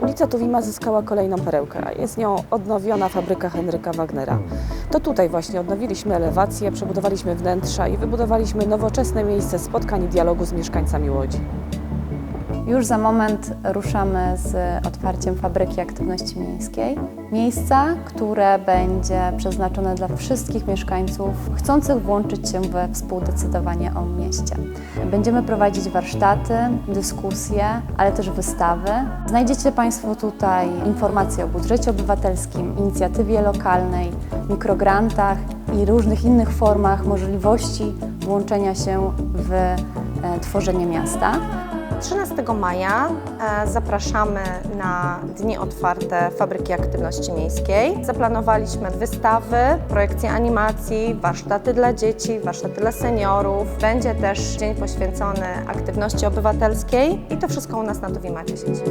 Ulica Tuwima zyskała kolejną perełkę. Jest nią odnowiona fabryka Henryka Wagnera. To tutaj właśnie odnowiliśmy elewację, przebudowaliśmy wnętrza i wybudowaliśmy nowoczesne miejsce spotkań i dialogu z mieszkańcami Łodzi. Już za moment ruszamy z otwarciem fabryki aktywności miejskiej. Miejsca, które będzie przeznaczone dla wszystkich mieszkańców chcących włączyć się we współdecydowanie o mieście. Będziemy prowadzić warsztaty, dyskusje, ale też wystawy. Znajdziecie Państwo tutaj informacje o budżecie obywatelskim, inicjatywie lokalnej, mikrograntach i różnych innych formach możliwości włączenia się w tworzenie miasta. 13 maja e, zapraszamy na dni otwarte Fabryki Aktywności Miejskiej. Zaplanowaliśmy wystawy, projekcje animacji, warsztaty dla dzieci, warsztaty dla seniorów. Będzie też dzień poświęcony aktywności obywatelskiej i to wszystko u nas na Tuwimacie sieci.